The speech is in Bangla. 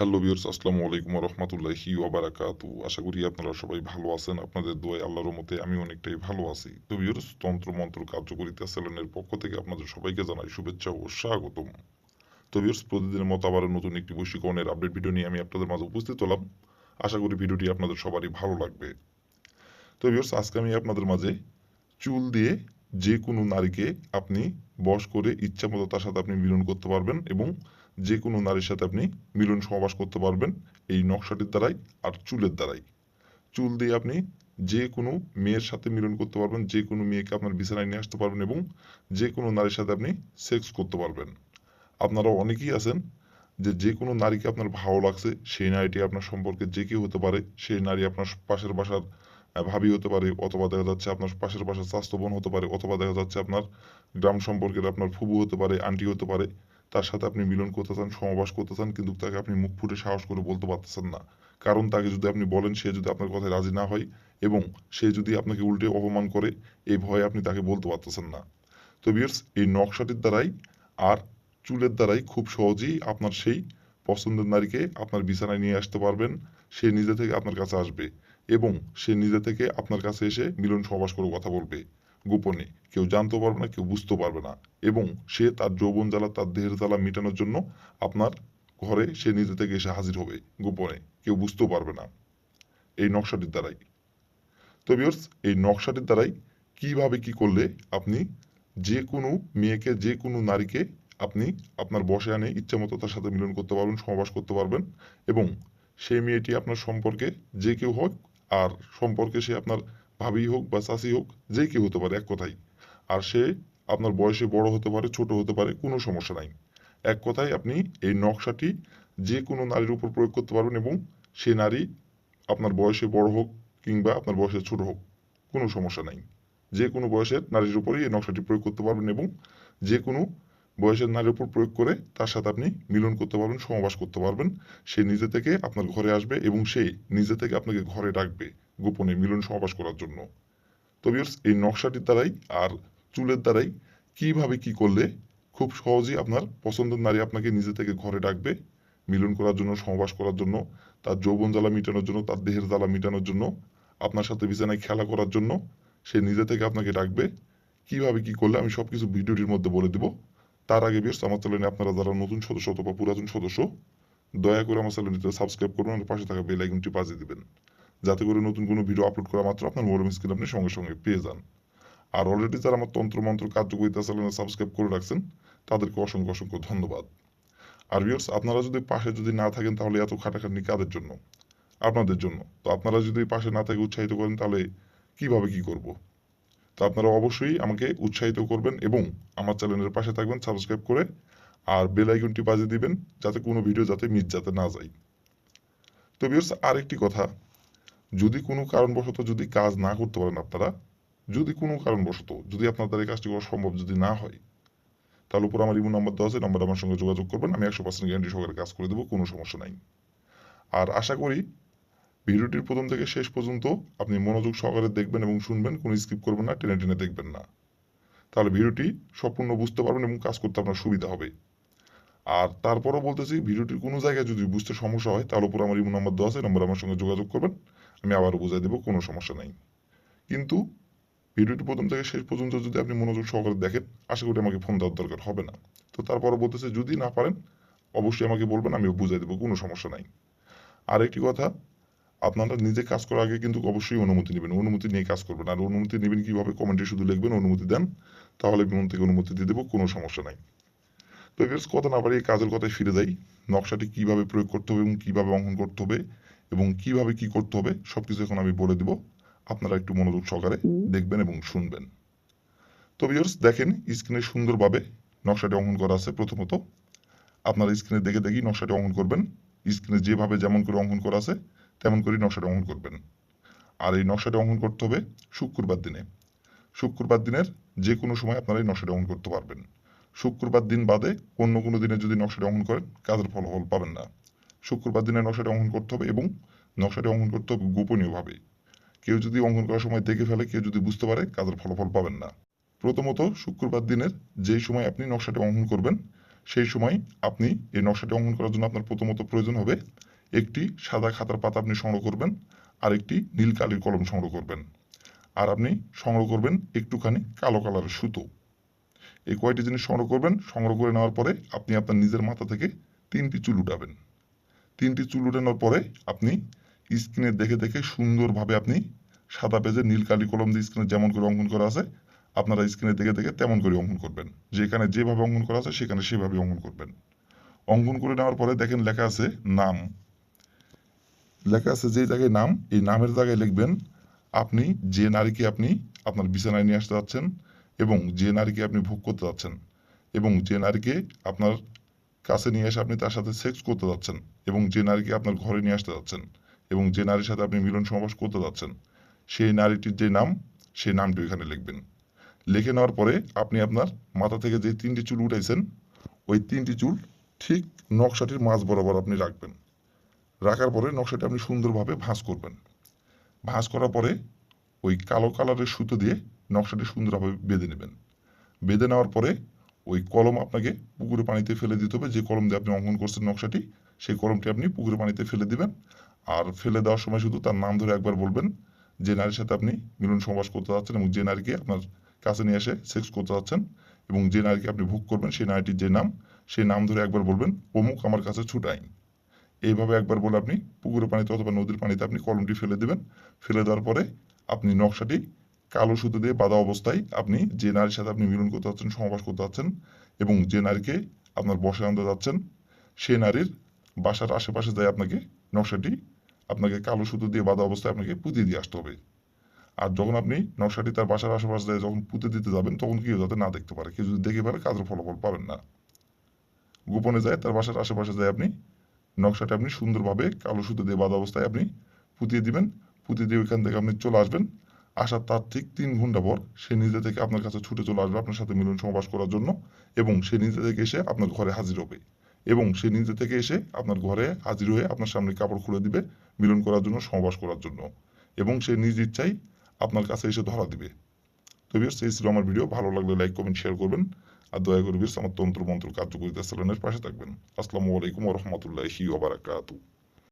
হ্যালো ভিউয়ার্স আসসালামু আলাইকুম রহমতুল্লাহি ওবারাকাতু আশা করি আপনারা সবাই ভালো আছেন, আপনাদের দোয়ায় আল্লাহর মতে আমি অনেকটাই ভালো আছি। তো ভিউয়ার্স তন্ত্র মন্ত্র কার্যকরিতা চ্যানেলের পক্ষ থেকে আপনাদের সবাইকে জানাই শুভেচ্ছা ও স্বাগতম। তো ভিউয়ার্স প্রতিদিনের মতো আবার নতুন একটি বৈশিকরণের আপডেট ভিডিও নিয়ে আমি আপনাদের মাঝে উপস্থিত হলাম। আশা করি ভিডিওটি আপনাদের সবারই ভালো লাগবে। তো ভিউয়ার্স আজকে আমি আপনাদের মাঝে চুল দিয়ে যে কোনো নারীকে আপনি বশ করে ইচ্ছা মতো তার সাথে আপনি মিলন করতে পারবেন এবং যে কোনো নারীর সাথে আপনি মিলন সহবাস করতে পারবেন এই নকশাটির দ্বারাই আর চুলের দ্বারাই। চুল দিয়ে আপনি যে কোনো মেয়ের সাথে মিলন করতে পারবেন যে কোনো মেয়েকে আপনার বিছানায় নিয়ে আসতে পারবেন এবং যে কোনো নারীর সাথে আপনি সেক্স করতে পারবেন। আপনারা অনেকেই আছেন যে যে কোনো নারীকে আপনার ভালো লাগছে, সেই নারীটি আপনার সম্পর্কে যে কেউ হতে পারে, সেই নারী আপনার পাশের বাসার ভাবি হতে পারে অথবা দেখা যাচ্ছে আপনার পাশের বাসার স্বাস্থ্য বোন হতে পারে অথবা দেখা যাচ্ছে আপনার গ্রাম সম্পর্কের আপনার ফুবু হতে পারে, আন্টি হতে পারে। তার সাথে আপনি মিলন করতে চান সমাবাস করতে চান, কিন্তু তাকে আপনি মুখ ফুটে সাহস করে বলতে পারতেছেন না। কারণ তাকে যদি আপনি বলেন, সে যদি আপনার কথায় রাজি না হয় এবং সে যদি আপনাকে উল্টে অপমান করে, এই ভয়ে আপনি তাকে বলতে পারতেছেন না। তো বিয়ার্স এই নকশাটির দ্বারাই আর চুলের দ্বারাই খুব সহজেই আপনার সেই পছন্দের নারীকে আপনার বিছানায় নিয়ে আসতে পারবেন। সে নিজে থেকে আপনার কাছে আসবে এবং সে নিজে থেকে আপনার কাছে এসে মিলন সহবাস করে কথা বলবে। গোপনে। কেউ জানতেও পারবে না, কেউ বুঝতেও পারবে না। এবং সে তার যৌবন জ্বালা, তার দেহের জ্বালা মেটানোর জন্য আপনার ঘরে সে নিজে থেকে এসে হাজির হবে, গোপনে। কেউ বুঝতেও পারবে না। এই নকশাটির দ্বারাই। তো ভিউয়ার্স এই নকশাটির দ্বারাই কীভাবে কি করলে আপনি যে কোনো মেয়েকে, যে কোনো নারীকে আপনি আপনার বসে আনে, ইচ্ছা মতো তার সাথে মিলন করতে পারবেন সহবাস করতে পারবেন এবং সেই মেয়েটি আপনার সম্পর্কে যে কেউ হোক, আর সম্পর্কে সে আপনার ভাবি হোক বা চাষি হোক, যে কেউ হতে পারে, এক কথাই। আর সে আপনার বয়সে বড় হতে পারে, ছোট হতে পারে, কোনো সমস্যা নাই। এক কথায় আপনি এই নকশাটি যে কোনো নারীর উপর প্রয়োগ করতে পারবেন এবং সে নারী আপনার বয়সে বড় হোক কিংবা আপনার বয়সে ছোট হোক, কোনো সমস্যা নাই। যে কোনো বয়সের নারীর উপরেই এই নকশাটি প্রয়োগ করতে পারবেন এবং যে কোনো বয়সের নারীর উপর প্রয়োগ করে তার সাথে আপনি মিলন করতে পারবেন, সমাবাস করতে পারবেন। সে নিজে থেকে আপনার ঘরে আসবে এবং সে নিজে থেকে আপনাকে ঘরে ডাকবে। গোপনে মিলন সমাবাস করার জন্য। তো ভিউয়ার্স এই নকশাটির দ্বারাই আর চুলের দ্বারাই কীভাবে কি করলে খুব সহজেই আপনার পছন্দের নারী আপনাকে নিজে থেকে ঘরে ডাকবে, মিলন করার জন্য, সহবাস করার জন্য, তার যৌবন জ্বালা মিটানোর জন্য, তার দেহের জ্বালা মিটানোর জন্য, আপনার সাথে বিছানায় খেলা করার জন্য সে নিজে থেকে আপনাকে ডাকবে। কীভাবে কি করলে আমি সবকিছু ভিডিওটির মধ্যে বলে দিব। তার আগে বেশ আমার চ্যানেলে আপনারা যারা নতুন সদস্য অথবা পুরাতন সদস্য, দয়া করে আমার চ্যানেলটিতে সাবস্ক্রাইব করবেন আর পাশে থাকা বেল আইকনটি বাজিয়ে দিবেন। যাতে করে নতুন কোনো ভিডিও আপলোড করা মাত্র আপনার মোবাইল স্ক্রিন আপনি সঙ্গে সঙ্গে পেয়ে যান। আর অলরেডি যারা আমার তন্ত্র মন্ত্র কার্যকরিতা চ্যানেলে সাবস্ক্রাইব করে রাখছেন, তাদেরকে অসংখ্য অসংখ্য ধন্যবাদ। আর ভিউয়ার্স আপনারা যদি পাশে যদি না থাকেন তাহলে এত খাটাখাটনি কাদের জন্য? আপনাদের জন্য। তো আপনারা যদি পাশে না থেকে উৎসাহিত করেন তাহলে কীভাবে কি করব? তো আপনারা অবশ্যই আমাকে উৎসাহিত করবেন এবং আমার চ্যানেলের পাশে থাকবেন সাবস্ক্রাইব করে, আর বেল আইকনটি বাজিয়ে দিবেন, যাতে কোনো ভিডিও যাতে মিস যাতে না যায়। তো ভিউয়ার্স আরেকটি কথা। যদি কোনো কারণবশত যদি কাজ না করতে পারেন আপনারা, যদি কোনো কারণবশত যদি আপনার দ্বারা কাজটি করা সম্ভব যদি না হয়, তাহলে উপর আমার ইমো নাম্বার দেওয়া আছে নাম্বার আমার সঙ্গে যোগাযোগ করবেন, আমি একশো পার্সেন্ট গ্যারান্টি সহকারে কাজ করে দেবো, কোনো সমস্যা নাই। আর আশা করি ভিডিওটির প্রথম থেকে শেষ পর্যন্ত আপনি মনোযোগ সহকারে দেখবেন এবং শুনবেন, কোনো স্কিপ করবেন না, টেনে টেনে দেখবেন না। তাহলে ভিডিওটি সম্পূর্ণ বুঝতে পারবেন এবং কাজ করতে আপনার সুবিধা হবে। আর তারপরও বলতেছি, ভিডিওটির কোনো জায়গায় যদি বুঝতে সমস্যা হয়, তাহলে উপর আমার ইমো নাম্বার দেওয়া আছে নাম্বার আমার সঙ্গে যোগাযোগ করবেন। আমি আবারও বুঝাই দেবো, কোনো সমস্যা নাই। কিন্তু ভিডিওটি প্রথম থেকে শেষ পর্যন্ত যদি আপনি মনোযোগ সহকারে দেখেন, আশা করি আমাকে ফোন দেওয়ার দরকার হবে না। তো তারপরও বলতেছে, যদি না পারেন, অবশ্যই আমাকে বলবেন আমি বুঝাই দেবো, কোনো সমস্যা নাই। আর একটি কথা, আপনারা নিজে কাজ করার আগে কিন্তু অবশ্যই অনুমতি নেবেন, অনুমতি নিয়ে কাজ করবেন। আর অনুমতি নেবেন কীভাবে, কমেন্টে শুধু লিখবেন, অনুমতি দেন, তাহলে আমি মন থেকে অনুমতি দিয়ে দেবো, কোনো সমস্যা নাই। তো এবার কথা না বাড়িয়ে কাজের কথায় ফিরে যাই। নকশাটি কীভাবে প্রয়োগ করতে হবে এবং কীভাবে অঙ্কন করতে হবে এবং কীভাবে কি করতে হবে সবকিছু এখন আমি বলে দিব। আপনারা একটু মনোযোগ সহকারে দেখবেন এবং শুনবেন। তো ভিউয়ার্স দেখেন স্ক্রিনে সুন্দরভাবে নকশাটি অঙ্কন করা আছে প্রথমত। আপনারা স্ক্রিনে দেখে দেখি নকশাটি অঙ্কন করবেন। স্ক্রিনে যেভাবে যেমন করে অঙ্কন করা আছে তেমন করে নকশাটি অঙ্কন করবেন। আর এই নকশাটি অঙ্কন করতে হবে শুক্রবার দিনে। শুক্রবার দিনের যে কোনো সময় আপনারা এই নকশাটি অঙ্কন করতে পারবেন। শুক্রবার দিন বাদে অন্য কোনো দিনে যদি নকশাটি অঙ্কন করেন কাজের ফলাফল পাবেন না। শুক্রবার দিনে নকশাটি অঙ্কন করতে হবে এবং নকশাটি অঙ্কন করতে হবে গোপনীয়ভাবে। কেউ যদি অঙ্কন করার সময় দেখে ফেলে, কেউ যদি বুঝতে পারে, কাজের ফলাফল পাবেন না। প্রথমত, শুক্রবার দিনের যেই সময় আপনি নকশাটি অঙ্কন করবেন, সেই সময় আপনি এই নকশাটি অঙ্কন করার জন্য আপনার প্রথমত প্রয়োজন হবে একটি সাদা খাতার পাতা আপনি সংগ্রহ করবেন আর একটি নীল কালির কলম সংগ্রহ করবেন। আর আপনি সংগ্রহ করবেন একটুখানি কালো কালারের সুতো। এই কয়টি জিনিস সংগ্রহ করবেন, সংগ্রহ করে নেওয়ার পরে আপনি আপনার নিজের মাথা থেকে তিনটি চুল উঠাবেন। তিনটি চুল উঠানোর পরে আপনি স্ক্রিনে দেখে দেখে সুন্দরভাবে আপনি সাদা পেজে নীল কালি কলম দিয়ে স্ক্রিনে যেমন করে অঙ্কন করা আছে, আপনারা স্ক্রিনে দেখে দেখে তেমন করে অঙ্কন করবেন। যেখানে যেভাবে অঙ্কন করা আছে, সেখানে সেভাবে অঙ্কন করবেন। অঙ্কন করে নেওয়ার পরে দেখেন লেখা আছে নাম। লেখা আছে যে জায়গায় নাম, এই নামের জায়গায় লিখবেন, আপনি যে নারীকে আপনি আপনার বিছানায় নিয়ে আসতে যাচ্ছেন এবং যে নারীকে আপনি ভোগ করতে যাচ্ছেন এবং যে নারীকে আপনার কাছে নিয়ে এসে আপনি তার সাথে সেক্স করতে যাচ্ছেন এবং যে নারীকে আপনার ঘরে নিয়ে আসতে যাচ্ছেন এবং যে নারীর সাথে আপনি মিলন সমাবেশ করতে যাচ্ছেন, সেই নারীটির যে নাম, সেই নামটি এখানে লিখবেন। লিখে নেওয়ার পরে আপনি আপনার মাথা থেকে যে তিনটি চুল উঠাইছেন, ওই তিনটি চুল ঠিক নকশাটির মাঝ বরাবর আপনি রাখবেন। রাখার পরে নকশাটি আপনি সুন্দরভাবে ভাঁজ করবেন। ভাঁজ করার পরে ওই কালো কালারের সুতো দিয়ে নকশাটি সুন্দরভাবে বেঁধে নেবেন। বেঁধে নেওয়ার পরে ওই কলম আপনাকে পুকুরে পানিতে ফেলে দিতে হবে। যে কলম দিয়ে আপনি অঙ্কন করছেন নকশাটি, সেই কলমটি আপনি পুকুরে পানিতে ফেলে দিবেন। আর ফেলে দেওয়ার সময় শুধু তার নাম ধরে একবার বলবেন। যে নারীর সাথে আপনি মিলন সমাস করতে যাচ্ছেন এবং যে নারীকে আপনার কাছে নিয়ে এসে সেক্স করতে যাচ্ছেন এবং যে নারীকে আপনি ভোগ করবেন, সেই নারীটির যে নাম, সেই নাম ধরে একবার বলবেন, অমুক আমার কাছে ছুটাই এইভাবে একবার বলে আপনি পুকুরের পানিতে অথবা নদীর পানিতে আপনি কলমটি ফেলে দেবেন। ফেলে দেওয়ার পরে আপনি নকশাটি কালো সুতো দিয়ে বাঁধা অবস্থায় আপনি যে নারীর সাথে আপনি মিলন করতে যাচ্ছেন সমাবাস করতে যাচ্ছেন এবং যে নারীকে আপনার বসে আনতে যাচ্ছেন, সে নারীর বাসার আশেপাশে যায় আপনাকে নকশাটি, আপনাকে কালো সুতো দিয়ে বাঁধা অবস্থায় আপনাকে পুঁতে দিয়ে আসতে হবে। আর যখন আপনি নকশাটি তার বাসার আশেপাশে যায় যখন পুঁতে দিতে যাবেন, তখন কেউ যাতে না দেখতে পারে। কেউ যদি দেখে পারে কাজের ফলাফল পাবেন না। গোপনে যায় তার বাসার আশেপাশে যায় আপনি নকশাটা আপনি সুন্দরভাবে কালো সুতো দিয়ে বাঁধা অবস্থায় আপনি পুঁতিয়ে দিবেন। পুঁতিয়ে দিয়ে ওইখান থেকে আপনি চলে আসবেন। আসার তার ঠিক তিন ঘণ্টা পর সে নিজে থেকে আপনার কাছে ছুটে চলে আসবে আপনার সাথে মিলন সমাবাস করার জন্য এবং সে নিজে থেকে এসে আপনার ঘরে হাজির হবে। এবং সে নিজে থেকে এসে আপনার ঘরে হাজির হয়ে আপনার সামনে কাপড় খুলে দিবে মিলন করার জন্য সমাবাস করার জন্য। এবং সে নিজ ইচ্ছাই আপনার কাছে এসে ধরা দিবে। তো বিয়ার্স এই ছিল আমার ভিডিও ভালো লাগলে লাইক কমেন্ট শেয়ার করবেন। আর দয়া করে বিয়ার্স আমার তন্ত্র মন্ত্র কার্যকরিতা চ্যানেলের পাশে থাকবেন। আসসালামু আলাইকুম রহমতুল্লাহি ওবারাকাতু